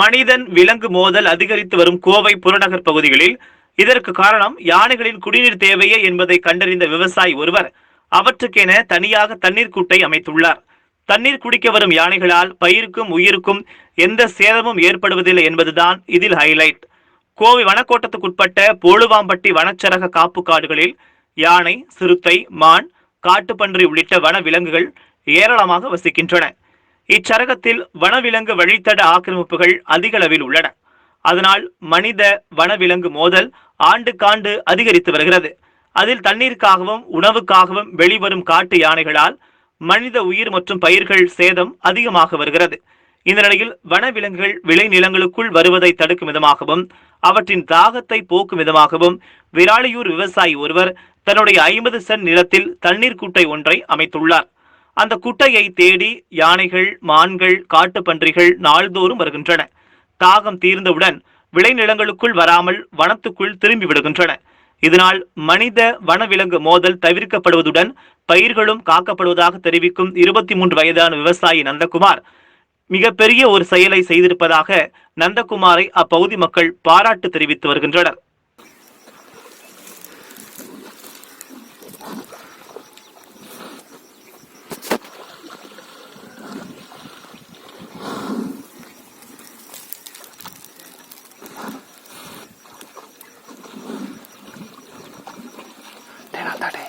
மனிதன் விலங்கு மோதல் அதிகரித்து வரும் கோவை புறநகர் பகுதிகளில் இதற்கு காரணம் யானைகளின் குடிநீர் தேவையே என்பதை கண்டறிந்த விவசாயி ஒருவர். அவற்றுக்கென தனியாக தண்ணீர் கூட்டை அமைத்துள்ளார். தண்ணீர் குடிக்க வரும் யானைகளால் பயிருக்கும் உயிருக்கும் எந்த சேதமும் ஏற்படுவதில்லை என்பதுதான் இதில் ஹைலைட் கோவை வனக்கோட்டத்துக்குட்பட்ட போழுவாம்பட்டி வனச்சரக காப்பு காடுகளில் யானை சிறுத்தை மான் காட்டுப்பன்றி உள்ளிட்ட வன விலங்குகள் ஏராளமாக வசிக்கின்றன. இச்சரகத்தில் வனவிலங்கு வழித்தட ஆக்கிரமிப்புகள் அதிக அளவில் உள்ளன. அதனால் மனித வனவிலங்கு மோதல் ஆண்டுக்காண்டு அதிகரித்து வருகிறது. அதில் தண்ணீருக்காகவும் உணவுக்காகவும் வெளிவரும் காட்டு யானைகளால் மனித உயிர் மற்றும் பயிர்கள் சேதம் அதிகமாக வருகிறது. இந்த நிலையில் வனவிலங்குகள் விளைநிலங்களுக்குள் வருவதை தடுக்கும் விதமாகவும் அவற்றின் தாகத்தை போக்கும் விதமாகவும் விராலியூர் விவசாயி ஒருவர் தன்னுடைய ஐம்பது சென்ட் நிலத்தில் தண்ணீர் கூட்டை ஒன்றை அமைத்துள்ளார். அந்த குட்டையை தேடி யானைகள் மான்கள் காட்டுப்பன்றிகள் நாள்தோறும் வருகின்றன. தாகம் தீர்ந்தவுடன் விளைநிலங்களுக்குள் வராமல் வனத்துக்குள் திரும்பி விடுகின்றன. இதனால் மனித வனவிலங்கு மோதல் தவிர்க்கப்படுவதுடன் பயிர்களும் காக்கப்படுவதாக தெரிவிக்கும் இருபத்தி மூன்று வயதான விவசாயி நந்தகுமார் மிகப்பெரிய ஒரு செயலை செய்திருப்பதாக நந்தகுமாரை அப்பகுதி மக்கள் பாராட்டு தெரிவித்து வருகின்றனர். രണ്ടാട്ടെ